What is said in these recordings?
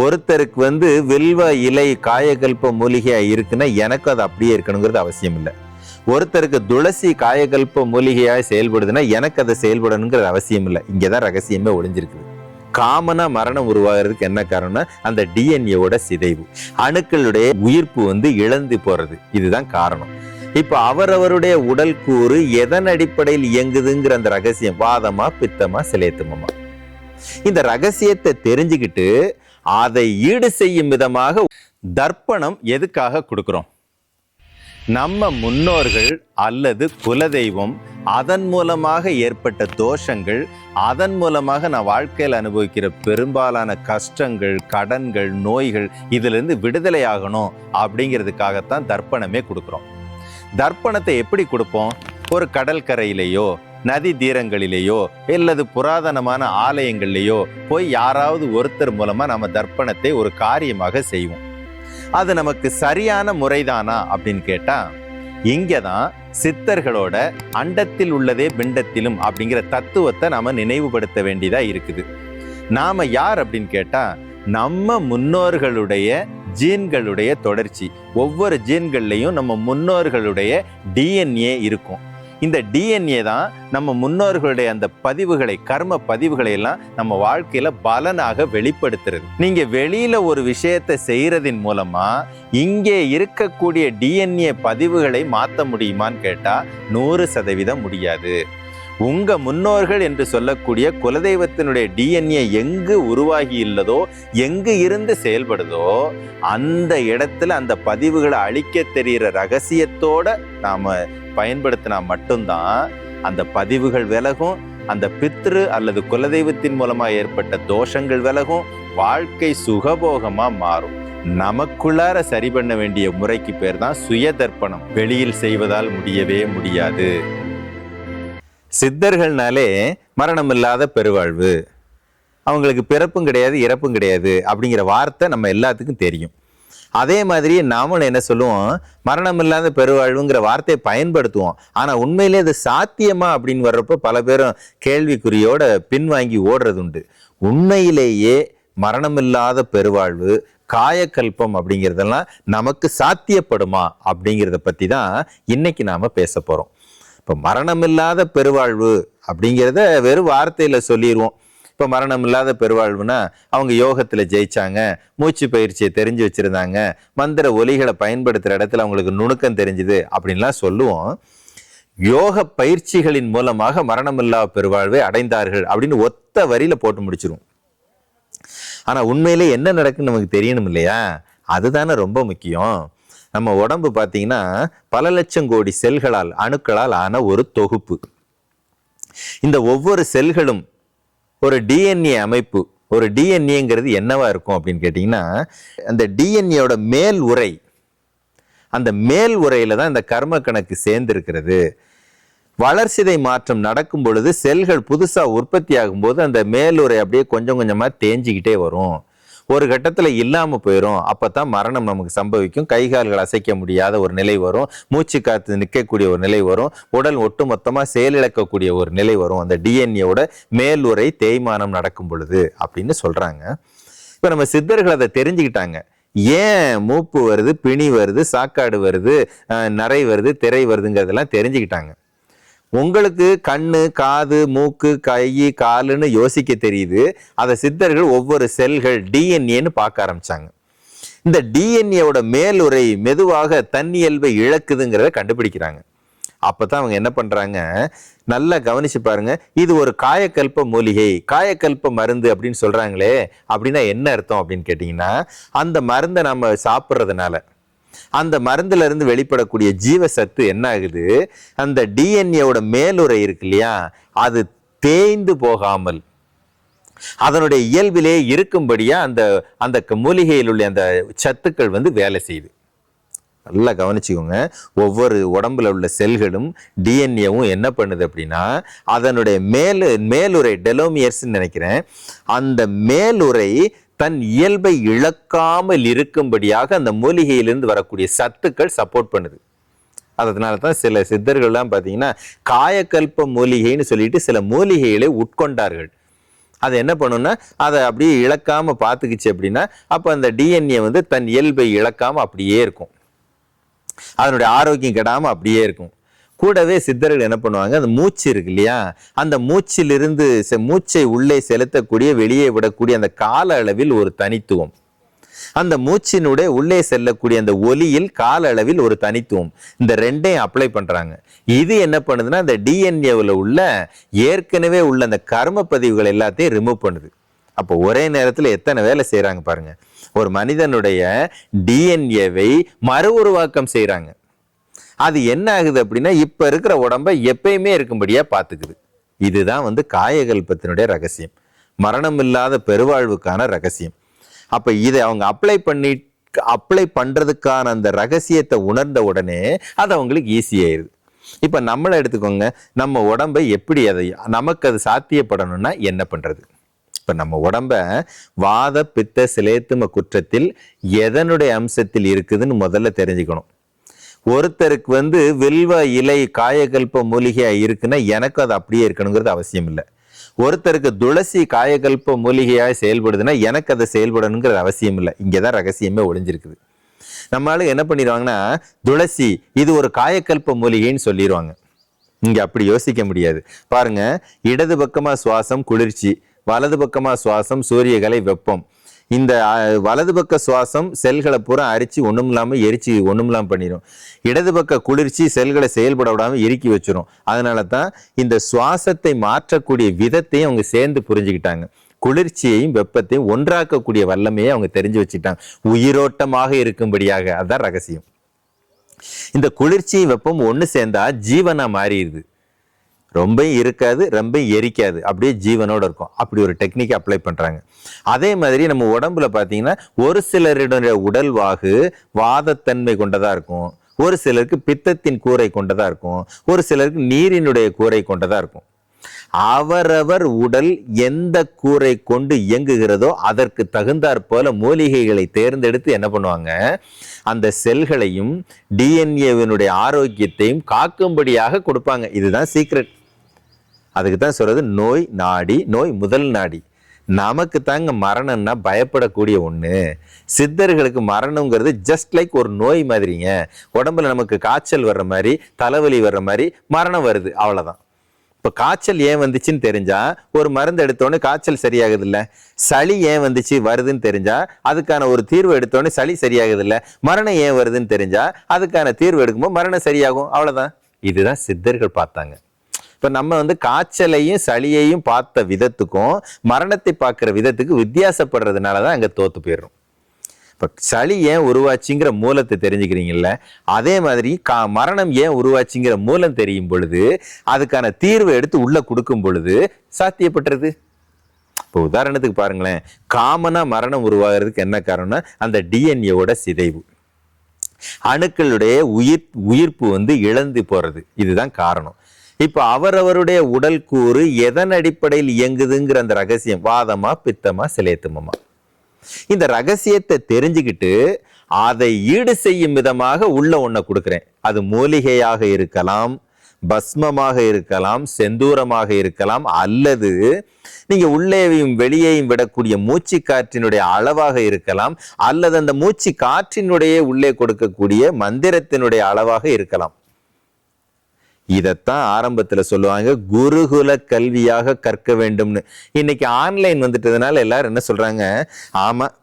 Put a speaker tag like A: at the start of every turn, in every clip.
A: ஒருத்தருக்கு வந்து வில்வ இலை காயகல்ப மூலிகையா இருக்குன்னா எனக்கு அது அப்படியே இருக்கணுங்கிறது அவசியம் இல்லை. ஒருத்தருக்கு துளசி காயகல்ப மூலிகையாக செயல்படுதுன்னா எனக்கு அதை செயல்படணுங்கிறது அவசியம் இல்லை. இங்கதான் ரகசியமே ஒளிஞ்சிருக்குது. காமனாக மரணம் உருவாகிறதுக்கு என்ன காரணம்னா அந்த டிஎன்ஏவோட சிதைவு. அணுக்களுடைய உயிர்ப்பு வந்து இழந்து போறது. இதுதான் காரணம். இப்போ அவரவருடைய உடல் கூறு எதன் அடிப்படையில் இயங்குதுங்கிற அந்த ரகசியம் வாதமா பித்தமா சிலேத்துமமா? இந்த ரகசியத்தை தெரிஞ்சுக்கிட்டு அதை ஈடு செய்யும் விதமாக தர்ப்பணம் எதுக்காக கொடுக்கிறோம்? நம்ம முன்னோர்கள் அல்லது குலதெய்வம் அதன் மூலமாக ஏற்பட்ட தோஷங்கள் அதன் மூலமாக நான் வாழ்க்கையில் அனுபவிக்கிற பெரும்பாலான கஷ்டங்கள் கடன்கள் நோய்கள் இதிலிருந்து விடுதலை ஆகணும் அப்படிங்கிறதுக்காகத்தான் தர்ப்பணமே கொடுக்குறோம். தர்ப்பணத்தை எப்படி கொடுப்போம்? ஒரு கடற்கரையிலேயோ நதி தீரங்களிலேயோ அல்லது புராதனமான ஆலயங்கள்லேயோ போய் யாராவது ஒருத்தர் மூலமாக நம்ம தர்ப்பணத்தை ஒரு காரியமாக செய்வோம். அது நமக்கு சரியான முறைதானா அப்படின்னு கேட்டால் இங்கே தான் சித்தர்களோட அண்டத்தில் உள்ளதே பிண்டத்திலும் அப்படிங்கிற தத்துவத்தை நாம் நினைவுபடுத்த வேண்டியதாக இருக்குது. நாம் யார் அப்படின்னு கேட்டால் நம்ம முன்னோர்களுடைய ஜீன்களுடைய தொடர்ச்சி. ஒவ்வொரு ஜீன்கள்லையும் நம்ம முன்னோர்களுடைய டிஎன்ஏ இருக்கும். இந்த டிஎன்ஏ தான் நம்ம முன்னோர்களுடைய அந்த பதிவுகளை கர்ம பதிவுகளை எல்லாம் நம்ம வாழ்க்கையில பலனாக வெளிப்படுத்துறது. நீங்க வெளியில ஒரு விஷயத்தை செய்யறதின் மூலமா இங்கே இருக்கக்கூடிய டிஎன்ஏ பதிவுகளை மாற்ற முடியுமான்னு கேட்டா நூறு சதவீதம் முடியாது. உங்க முன்னோர்கள் என்று சொல்லக்கூடிய குலதெய்வத்தினுடைய டிஎன்ஏ எங்கு உருவாகி இல்லதோ எங்கு இருந்து செயல்படுதோ அந்த இடத்துல அந்த பதிவுகளை அழிக்க தெரிகிற ரகசியத்தோட நாம பயன்படுத்தினா மட்டும்தான் அந்த பதிவுகள் விலகும் அந்த பித்ரு அல்லது குலதெய்வத்தின் மூலமா ஏற்பட்ட தோஷங்கள் விலகும் வாழ்க்கை சுகபோகமா மாறும். நமக்குள்ளார சரி பண்ண வேண்டிய முறைக்கு பேர் தான் சுய தர்ப்பணம் வெளியில் செய்வதால் முடியவே முடியாது. சித்தர்கள்னாலே மரணம் இல்லாத பெருவாழ்வு. அவங்களுக்கு பிறப்பும் கிடையாது இறப்பும் கிடையாது அப்படிங்கிற வார்த்தை நம்ம எல்லாத்துக்கும் தெரியும். அதே மாதிரி நாமளும் என்ன சொல்லுவோம்? மரணம் இல்லாத பெருவாழ்வுங்கிற வார்த்தையை பயன்படுத்துவோம். ஆனால் உண்மையிலே அது சாத்தியமா அப்படின்னு வர்றப்போ பல பேரும் கேள்விக்குறியோட பின்வாங்கி ஓடுறது உண்டு உண்மையிலேயே மரணமில்லாத பெருவாழ்வு காயக்கல்பம் அப்படிங்கிறதெல்லாம் நமக்கு சாத்தியப்படுமா அப்படிங்கிறத பற்றி தான் இன்னைக்கு நாம் பேச போகிறோம் இப்போ மரணமில்லாத பெருவாழ்வு அப்படிங்கிறத வெறும் வார்த்தையில் சொல்லிடுவோம் இப்போ மரணம் இல்லாத பெருவாழ்வுனா அவங்க யோகத்தில் ஜெயிச்சாங்க மூச்சு பயிற்சியை தெரிஞ்சு வச்சிருந்தாங்க மந்திர ஒலிகளை பயன்படுத்துகிற இடத்துல அவங்களுக்கு நுணுக்கம் தெரிஞ்சுது அப்படின்லாம் சொல்லுவோம். யோக பயிற்சிகளின் மூலமாக மரணமில்லா பெருவாழ்வை அடைந்தார்கள் அப்படின்னு ஒத்த வரியில் போட்டு முடிச்சிருவோம். ஆனால் உண்மையிலே என்ன நடக்குன்னு நமக்கு தெரியணும் இல்லையா? அதுதானே ரொம்ப முக்கியம். நம்ம உடம்பு பார்த்தீங்கன்னா பல லட்சம் கோடி செல்களால் அணுக்களால் ஆன ஒரு தொகுப்பு. இந்த ஒவ்வொரு செல்களும் ஒரு டிஎன்ஏ அமைப்பு ஒரு டிஎன்ஏங்கிறது என்னவா இருக்கும் அப்படின்னு கேட்டிங்கன்னா அந்த டிஎன்ஏவோட மேல் உரை அந்த மேல் உரையில தான் இந்த கர்ம கணக்கு சேர்ந்திருக்கிறது. வளர்சிதை மாற்றம் நடக்கும் பொழுது செல்கள் புதுசாக உற்பத்தி ஆகும்போது அந்த மேலுரை அப்படியே கொஞ்சம் கொஞ்சமாக தேஞ்சிக்கிட்டே வரும். ஒரு கட்டத்தில் இல்லாமல் போயிடும் அப்போ தான் மரணம் நமக்கு சம்பவிக்கும். கை கால்கள் அசைக்க முடியாத ஒரு நிலை வரும். மூச்சு காத்து நிற்கக்கூடிய ஒரு நிலை வரும். உடல் ஒட்டுமொத்தமாக செயலிழக்கக்கூடிய ஒரு நிலை வரும். அந்த டிஎன்ஏவோட மேலுரை தேய்மானம் நடக்கும் பொழுது அப்படின்னு சொல்கிறாங்க இப்போ நம்ம சித்தர்கள் அதை தெரிஞ்சுக்கிட்டாங்க. ஏன் மூப்பு வருது பிணி வருது சாக்காடு வருது நரை வருது திரை வருதுங்கிறதெல்லாம் தெரிஞ்சுக்கிட்டாங்க. உங்களுக்கு கண்ணு காது மூக்கு கை காலுன்னு யோசிக்க தெரியுது. அதை சித்தர்கள் ஒவ்வொரு செல்கள் டிஎன்ஏன்னு பார்க்க ஆரம்பிச்சாங்க. இந்த டிஎன்ஏவோட மேலுரை மெதுவாக தன்னியல்பை இழக்குதுங்கிறத கண்டுபிடிக்கிறாங்க. அப்பதான் அவங்க என்ன பண்றாங்க? நல்லா கவனிச்சு பாருங்க. இது ஒரு காயக்கல்ப மூலிகை காயக்கல்ப மருந்து அப்படின்னு சொல்றாங்களே அப்படின்னா என்ன அர்த்தம் அப்படின்னு கேட்டிங்கன்னா அந்த மருந்தை நம்ம சாப்பிட்றதுனால. அந்த மருந்துல இருந்து வெளிப்படக்கூடிய ஜீவசத்து என்ன ஆகுது அந்த டிஎன்ஏவோட மேலுரை இருக்கு இல்லையா? அது தேய்ந்து போகாமல். அதனுடைய இயல்பிலே இருக்கும்படியா அந்த அந்த மூலிகையில் உள்ள அந்த சத்துக்கள் வந்து வேலை செய்யுது. நல்லா கவனிச்சுக்கோங்க. ஒவ்வொரு உடம்புல உள்ள செல்களும் டிஎன்ஏவும் என்ன பண்ணுது அப்படின்னா அதனுடைய மேலு மேலுரை டெலோமியர்ஸ்ன்னு நினைக்கிறேன். அந்த மேலுரை தன் இயல்பை இழக்காமல் இருக்கும்படியாக அந்த மூலிகையிலிருந்து வரக்கூடிய சத்துக்கள் சப்போர்ட் பண்ணுது. அதனால தான் சில சித்தர்கள்லாம் பார்த்தீங்கன்னா காயக்கல்ப மூலிகைன்னு சொல்லிட்டு சில மூலிகைகளை உட்கொண்டார்கள். அது என்ன பண்ணுன்னா அதை அப்படியே இழக்காமல் பார்த்துக்குச்சு அப்படின்னா அப்போ அந்த டிஎன்ஏ வந்து தன் இயல்பை இழக்காமல் அப்படியே இருக்கும். அதனுடைய ஆரோக்கியம் கெடாமல் அப்படியே இருக்கும். கூடவே சித்தர்கள் என்ன பண்ணுவாங்க? அந்த மூச்சு இருக்கு இல்லையா? அந்த மூச்சிலிருந்து செ- மூச்சை உள்ளே செலுத்தக்கூடிய வெளியே விடக்கூடிய அந்த கால அளவில் ஒரு தனித்துவம். அந்த மூச்சினுடைய உள்ளே செல்லக்கூடிய அந்த ஒலியில் கால அளவில் ஒரு தனித்துவம். இந்த ரெண்டையும் அப்ளை பண்றாங்க. இது என்ன பண்ணுதுன்னா அந்த டிஎன்ஏவில் உள்ள ஏற்கனவே உள்ள அந்த கர்ம பதிவுகள் எல்லாத்தையும் ரிமூவ் பண்ணுது. அப்போ ஒரே நேரத்தில் எத்தனை வேலை செய்கிறாங்க பாருங்க. ஒரு மனிதனுடைய டிஎன்ஏவை மறு உருவாக்கம் செய்கிறாங்க அது என்ன ஆகுது அப்படின்னா இப்போ இருக்கிற உடம்ப எப்பயுமே இருக்கும்படியா பார்த்துக்குது. இதுதான் வந்து காயகல்பத்தினுடைய ரகசியம். மரணம் இல்லாத பெருவாழ்வுக்கான ரகசியம். அப்போ இதை அவங்க அப்ளை பண்ணி அப்ளை பண்ணுறதுக்கான அந்த ரகசியத்தை உணர்ந்த உடனே அது அவங்களுக்கு ஈஸியாயிருது இப்போ நம்மளை எடுத்துக்கோங்க நம்ம உடம்பை எப்படி அதை நமக்கு அது சாத்தியப்படணும்னா என்ன பண்ணுறது இப்போ நம்ம உடம்ப வாத பித்த சிலேத்தும குற்றத்தில் எதனுடைய அம்சத்தில் இருக்குதுன்னு முதல்ல தெரிஞ்சுக்கணும். ஒருத்தருக்கு வந்து வில்வ இலை காயகல்ப மூலிகையா இருக்குன்னா எனக்கு அது அப்படியே இருக்கணுங்கிறது அவசியம் இல்லை ஒருத்தருக்கு துளசி காயகல்ப மூலிகையாக செயல்படுதுன்னா எனக்கு அதை செயல்படணுங்கிறது அவசியம் இல்லை இங்கதான் ரகசியமே ஒளிஞ்சிருக்குது. நம்மளால என்ன பண்ணிடுவாங்கன்னா துளசி இது ஒரு காயக்கல்ப மூலிகைன்னு சொல்லிடுவாங்க. இங்கே அப்படி யோசிக்க முடியாது. பாருங்க இடது பக்கமாக சுவாசம் குளிர்ச்சி வலது பக்கமாக சுவாசம் சூரியகலை வெப்பம். இந்த வலது பக்க சுவாசம் செல்களை பூரா அரிச்சு ஒன்றும் இல்லாமல் எரிச்சு ஒன்றும் இல்லாமல் பண்ணிடும் இடது பக்க குளிர்ச்சி செல்களை செயல்பட விடாமல் இறுக்கி வச்சிரும். அதனால தான் இந்த சுவாசத்தை மாற்றக்கூடிய விதத்தையும் அவங்க சேர்ந்து புரிஞ்சுக்கிட்டாங்க. குளிர்ச்சியையும் வெப்பத்தையும் ஒன்றாக்கக்கூடிய வல்லமையை அவங்க தெரிஞ்சு வச்சுட்டாங்க உயிரோட்டமாக இருக்கும்படியாக. அதுதான் ரகசியம். இந்த குளிர்ச்சி வெப்பம் ஒன்று சேர்ந்தா ஜீவனா மாறிடுது. ரொம்ப இருக்காது ரொம்ப எரிக்காது. அப்படியே ஜீவனோட இருக்கும். அப்படி ஒரு டெக்னிக் அப்ளை பண்ணுறாங்க அதே மாதிரி நம்ம உடம்புல பார்த்தீங்கன்னா ஒரு சிலருடைய உடல் வாகு வாதத்தன்மை கொண்டதாக இருக்கும். ஒரு சிலருக்கு பித்தத்தின் கூரை கொண்டதாக இருக்கும். ஒரு சிலருக்கு நீரினுடைய கூரை கொண்டதாக இருக்கும். அவரவர் உடல் எந்த கூரை கொண்டு இயங்குகிறதோ அதற்கு தகுந்தாற் போல மூலிகைகளை தேர்ந்தெடுத்து என்ன பண்ணுவாங்க? அந்த செல்களையும் டிஎன்ஏவினுடைய ஆரோக்கியத்தையும் காக்கும்படியாக கொடுப்பாங்க. இதுதான் சீக்ரெட் அதுக்கு தான் சொல்கிறது நோய் நாடி நோய் முதல் நாடி. நமக்கு தாங்க மரணம்னா பயப்படக்கூடிய ஒன்று சித்தர்களுக்கு மரணங்கிறது ஜஸ்ட் லைக் ஒரு நோய் மாதிரிங்க. உடம்புல நமக்கு காய்ச்சல் வர்ற மாதிரி தலைவலி வர்ற மாதிரி மரணம் வருது அவ்வளோதான் இப்போ காய்ச்சல் ஏன் வந்துச்சுன்னு தெரிஞ்சா ஒரு மருந்து எடுத்தோடனே காய்ச்சல் சரியாகுது இல்லை சளி ஏன் வந்துச்சு வருதுன்னு தெரிஞ்சா அதுக்கான ஒரு தீர்வு எடுத்தோடனே சளி சரியாகுது இல்லை மரணம் ஏன் வருதுன்னு தெரிஞ்சா அதுக்கான தீர்வு எடுக்கும்போது மரணம் சரியாகும் அவ்வளோதான் இதுதான் சித்தர்கள் பார்த்தாங்க. இப்போ நம்ம வந்து காய்ச்சலையும் சளியையும் பார்த்த விதத்துக்கும் மரணத்தை பார்க்குற விதத்துக்கு வித்தியாசப்படுறதுனால தான் அங்கே தோற்று போயிடுறோம். இப்போ சளி ஏன் உருவாச்சுங்கிற மூலத்தை தெரிஞ்சுக்கிறீங்கல்ல அதே மாதிரி கா மரணம் ஏன் உருவாச்சுங்கிற மூலம் தெரியும் பொழுது அதுக்கான தீர்வை எடுத்து உள்ளே கொடுக்கும் பொழுது சாத்தியப்பட்டுறது. இப்போ உதாரணத்துக்கு பாருங்களேன் காமனாக மரணம் உருவாகிறதுக்கு என்ன காரணம்னா அந்த டிஎன்ஏவோட சிதைவு. அணுக்களுடைய உயிர் உயிர்ப்பு வந்து இழந்து போகிறது இதுதான் காரணம். இப்போ அவரவருடைய உடல் கூறு எதன் அடிப்படையில் இயங்குதுங்கிற அந்த ரகசியம். வாதமா பித்தமா சிலேத்துமமா? இந்த ரகசியத்தை தெரிஞ்சுக்கிட்டு அதை ஈடு செய்யும் விதமாக உள்ள ஒன்றை கொடுக்குறேன். அது மூலிகையாக இருக்கலாம் பஸ்மமாக இருக்கலாம் செந்தூரமாக இருக்கலாம் அல்லது நீங்கள் உள்ளேயும் வெளியேயும் விடக்கூடிய மூச்சு காற்றினுடைய அளவாக இருக்கலாம் அல்லது அந்த மூச்சு காற்றினுடைய உள்ளே கொடுக்கக்கூடிய மந்திரத்தினுடைய அளவாக இருக்கலாம். இதைத்தான் ஆரம்பத்தில் சொல்லுவாங்க குருகுல கல்வியாக கற்க வேண்டும்னு. இன்னைக்கு ஆன்லைன் வந்துட்டதுனால எல்லாரும் என்ன சொல்கிறாங்க ஆமாம்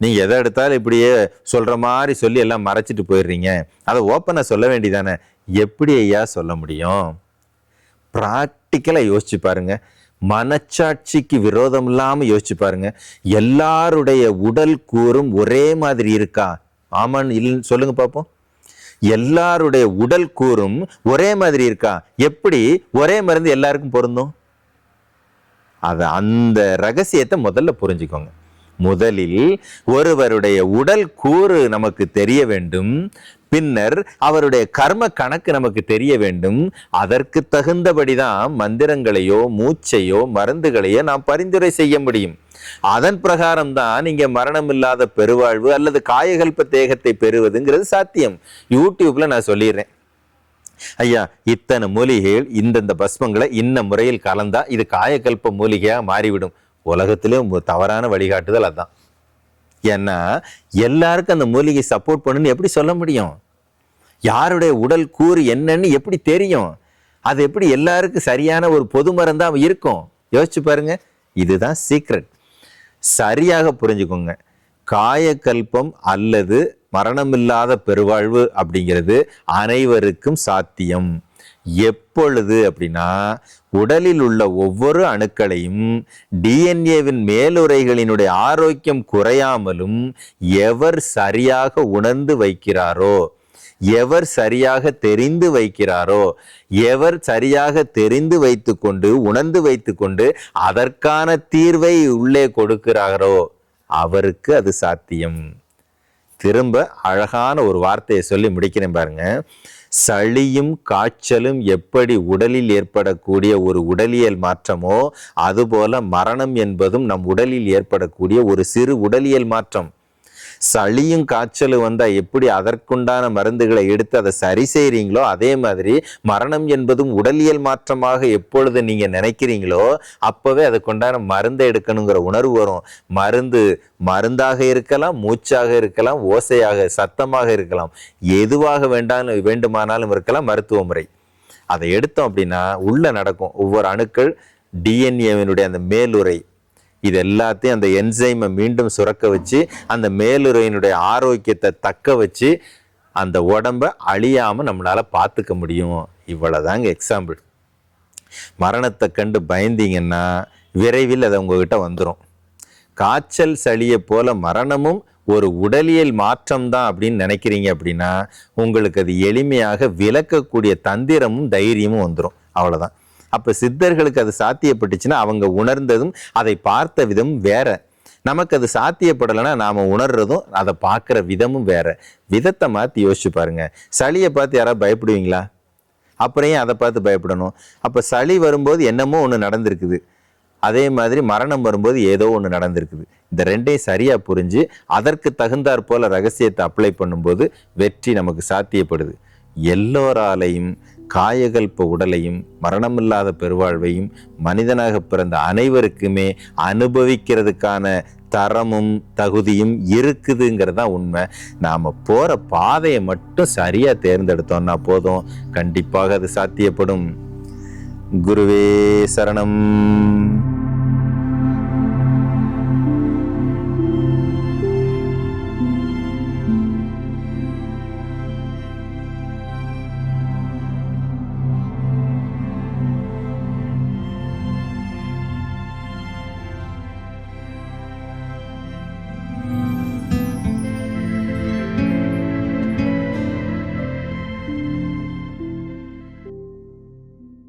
A: நீங்கள் எதை எடுத்தாலும் இப்படியே சொல்கிற மாதிரி சொல்லி எல்லாம் மறைச்சிட்டு போயிடுறீங்க. அதை ஓப்பனாக சொல்ல வேண்டியதானே? எப்படி ஐயா சொல்ல முடியும்? ப்ராக்டிக்கலாக யோசிச்சு பாருங்க. மனச்சாட்சிக்கு விரோதம் இல்லாமல் யோசிச்சு பாருங்க. எல்லாருடைய உடல் கூறும் ஒரே மாதிரி இருக்கா? ஆமான்னு இல்லைன்னு சொல்லுங்க பார்ப்போம் எல்லாருடைய உடல் கூறும் ஒரே மாதிரி இருக்கா? எப்படி? ஒரே மருந்து எல்லாருக்கும் பொருந்தும்? அது அந்த ரகசியத்தை முதல்ல புரிஞ்சுக்கோங்க. முதலில் ஒருவருடைய உடல் கூறு நமக்கு தெரிய வேண்டும். பின்னர் அவருடைய கர்ம கணக்கு நமக்கு தெரிய வேண்டும். அதற்கு தகுந்தபடிதான் மந்திரங்களையோ மூச்சையோ மருந்துகளையோ நாம் பரிந்துரை செய்ய முடியும். அதன் பிரகாரம் தான் இங்க மரணம் இல்லாத பெருவாழ்வு அல்லது காயகல்ப தேகத்தை பெறுவதுங்கிறது சாத்தியம். யூடியூப்ல நான் சொல்லிடுறேன். ஐயா இத்தனை மூலிகைகள் இந்தந்த பஸ்மங்களை இன்ன முறையில் கலந்தா இது காயகல்ப மூலிகையா மாறிவிடும். உலகத்திலே தவறான வழிகாட்டுதல் அதான். ஏன்னா எல்லாருக்கும் அந்த மூலிகை சப்போர்ட் பண்ணுன்னு எப்படி சொல்ல முடியும்? யாருடைய உடல் கூறு என்னன்னு எப்படி தெரியும்? அது எப்படி எல்லாருக்கும் சரியான ஒரு பொது மருந்தாக இருக்கும்? யோசிச்சு பாருங்க. இதுதான் சீக்ரெட் சரியாக புரிஞ்சுக்கோங்க. காயக்கல்பம் அல்லது மரணமில்லாத பெருவாழ்வு அப்படிங்கிறது அனைவருக்கும் சாத்தியம். எப்பொழுது அப்படின்னா உடலில் உள்ள ஒவ்வொரு அணுக்களையும் டிஎன்ஏவின் மேலுறைகளினுடைய ஆரோக்கியம் குறையாமலும் எவர் சரியாக உணர்ந்து வைக்கிறாரோ எவர் சரியாக தெரிந்து வைக்கிறாரோ எவர் சரியாக தெரிந்து வைத்துக்கொண்டு உணர்ந்து வைத்துக்கொண்டு அதற்கான தீர்வை உள்ளே கொடுக்கிறாரோ அவருக்கு அது சாத்தியம். திரும்ப அழகான ஒரு வார்த்தையை சொல்லி முடிக்கிறேன் பாருங்க. சளியும் காய்ச்சலும் எப்படி உடலில் ஏற்படக்கூடிய ஒரு உடலியல் மாற்றமோ அதுபோல மரணம் என்பதும் நம் உடலில் ஏற்படக்கூடிய ஒரு சிறு உடலியல் மாற்றம். சளியும் காய்ச்சலும் வந்தால் எப்படி அதற்குண்டான மருந்துகளை எடுத்து அதை சரி செய்கிறீங்களோ அதே மாதிரி மரணம் என்பதும் உடலியல் மாற்றமாக எப்பொழுது நீங்கள் நினைக்கிறீங்களோ அப்போவே அதுக்குண்டான மருந்தை எடுக்கணுங்கிற உணர்வு வரும். மருந்து மருந்தாக இருக்கலாம் மூச்சாக இருக்கலாம் ஓசையாக சத்தமாக இருக்கலாம். எதுவாக வேண்டாலும் வேண்டுமானாலும் இருக்கலாம் மருத்துவ முறை. அதை எடுத்தோம் அப்படின்னா உள்ளே நடக்கும் ஒவ்வொரு அணுக்கள் டிஎன்ஏவினுடைய அந்த மேலுரை இது எல்லாத்தையும் அந்த என்சைமை மீண்டும் சுரக்க வச்சு அந்த மேலுறையினுடைய ஆரோக்கியத்தை தக்க வச்சு அந்த உடம்ப அழியாமல் நம்மளால் பார்த்துக்க முடியும். இவ்வளோதாங்க எக்ஸாம்பிள் மரணத்தை கண்டு பயந்தீங்கன்னா விரைவில் அது உங்ககிட்ட வந்துடும் காய்ச்சல் சளியை போல மரணமும் ஒரு உடலியல் மாற்றம்தான் அப்படின்னு நினைக்கிறீங்க அப்படின்னா உங்களுக்கு அது எளிமையாக விளக்கக்கூடிய தந்திரமும் தைரியமும் வந்துடும் அவ்வளோதான் அப்போ சித்தர்களுக்கு அது சாத்தியப்பட்டுச்சுன்னா அவங்க உணர்ந்ததும் அதை பார்த்த விதமும் வேற. நமக்கு அது சாத்தியப்படலைன்னா நாம் உணர்றதும் அதை பார்க்குற விதமும் வேற. விதத்தை மாற்றி யோசிச்சு பாருங்க. சளியை பார்த்து யாராவது பயப்படுவீங்களா? அப்புறம் ஏன் அதை பார்த்து பயப்படணும்? அப்போ சளி வரும்போது என்னமோ ஒன்று நடந்திருக்குது. அதே மாதிரி மரணம் வரும்போது ஏதோ ஒன்று நடந்திருக்குது. இந்த ரெண்டையும் சரியாக புரிஞ்சு அதற்கு தகுந்தாற் போல ரகசியத்தை அப்ளை பண்ணும்போது வெற்றி நமக்கு சாத்தியப்படுது. எல்லோராலையும் காயகல்ப உடலையும் மரணமில்லாத பெருவாழ்வையும் மனிதனாக பிறந்த அனைவருக்குமே அனுபவிக்கிறதுக்கான தரமும் தகுதியும் இருக்குதுங்கிறது தான் உண்மை. நாம் போகிற பாதையை மட்டும் சரியாக தேர்ந்தெடுத்தோம்னா போதும். கண்டிப்பாக அது சாத்தியப்படும். குருவே சரணம்.